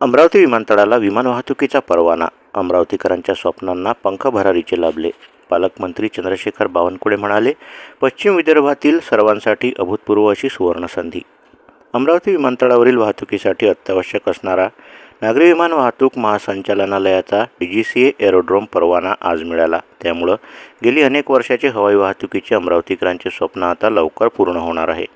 अमरावती विमानतळाला विमान वाहतुकीचा परवाना. अमरावतीकरांच्या स्वप्नांना पंख भरारीचे लाभले. पालकमंत्री चंद्रशेखर बावनकुळे म्हणाले पश्चिम विदर्भातील सर्वांसाठी अभूतपूर्व अशी सुवर्णसंधी. अमरावती विमानतळावरील वाहतुकीसाठी अत्यावश्यक असणारा नागरी विमान वाहतूक महासंचालनालयाचा D G C A aerodrome परवाना आज मिळाला. त्यामुळं गेली अनेक वर्षाचे हवाई वाहतुकीचे अमरावतीकरांचे स्वप्न आता लवकर पूर्ण होणार आहे.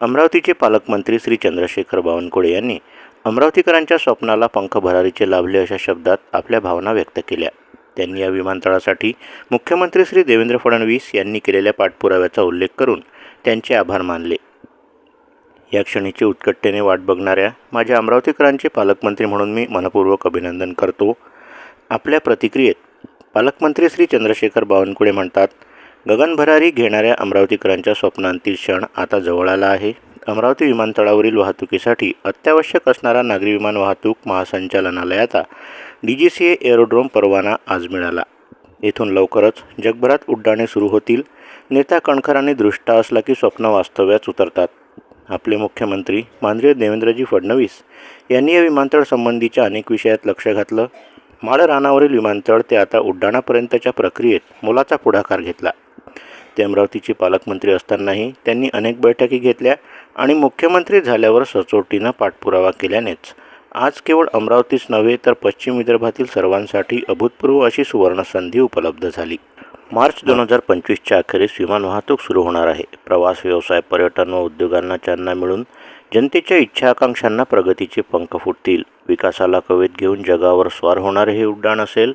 अमरावतीचे पालकमंत्री श्री चंद्रशेखर बावनकुळे यांनी अमरावतीकरांच्या स्वप्नाला पंख भरारीचे लाभले अशा शब्दात आपल्या भावना व्यक्त केल्या. त्यांनी या विमानतळासाठी मुख्यमंत्री श्री देवेंद्र फडणवीस यांनी केलेल्या पाठपुराव्याचा उल्लेख करून त्यांचे आभार मानले. या क्षणीची उत्कटतेने वाट बघणाऱ्या माझ्या अमरावतीकरांचे पालकमंत्री म्हणून मी मनपूर्वक अभिनंदन करतो. आपल्या प्रतिक्रियेत पालकमंत्री श्री चंद्रशेखर बावनकुळे म्हणतात गगनभरारी घेणाऱ्या अमरावतीकरांच्या स्वप्नांतील क्षण आता जवळ आला आहे. अमरावती विमानतळावरील वाहतुकीसाठी अत्यावश्यक असणारा नागरी विमान वाहतूक महासंचालनालयाचा D G C A aerodrome परवाना आज मिळाला. येथून लवकरच जगभरात उड्डाणे सुरू होतील. नेता कणखरांनी दृष्टा असला की स्वप्न वास्तव्यात उतरतात. आपले मुख्यमंत्री माननीय देवेंद्रजी फडणवीस यांनी या विमानतळ संबंधीच्या अनेक विषयात लक्ष घातलं. माळ रानावरील विमानतळ ते आता उड्डाणापर्यंतच्या प्रक्रियेत मोलाचा पुढाकार घेतला. ते अमरावतीचे पालकमंत्री असतानाही त्यांनी अनेक बैठकी घेतल्या. आणि मुख्यमंत्री झाल्यावर सचोटीनं पाठपुरावा केल्यानेच. आज केवळ अमरावतीच नव्हे तर पश्चिम विदर्भातील सर्वांसाठी अभूतपूर्व अशी सुवर्णसंधी उपलब्ध झाली. मार्च दोन हजार पंचवीसच्या अखेरीस विमान वाहतूक सुरू होणार आहे. प्रवास व्यवसाय पर्यटन व उद्योगांना चालना मिळून जनतेच्या इच्छा आकांक्षांना प्रगतीचे पंख फुटतील. विकासाला कवेत घेऊन जगावर स्वार होणारे हे उड्डाण असेल?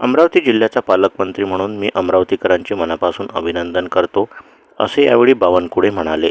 अमरावती जिल्ह्याचा पालकमंत्री म्हणून मी अमरावतीकरांचे मनापासून अभिनंदन करतो असे यावेळी बावनकुळे म्हणाले.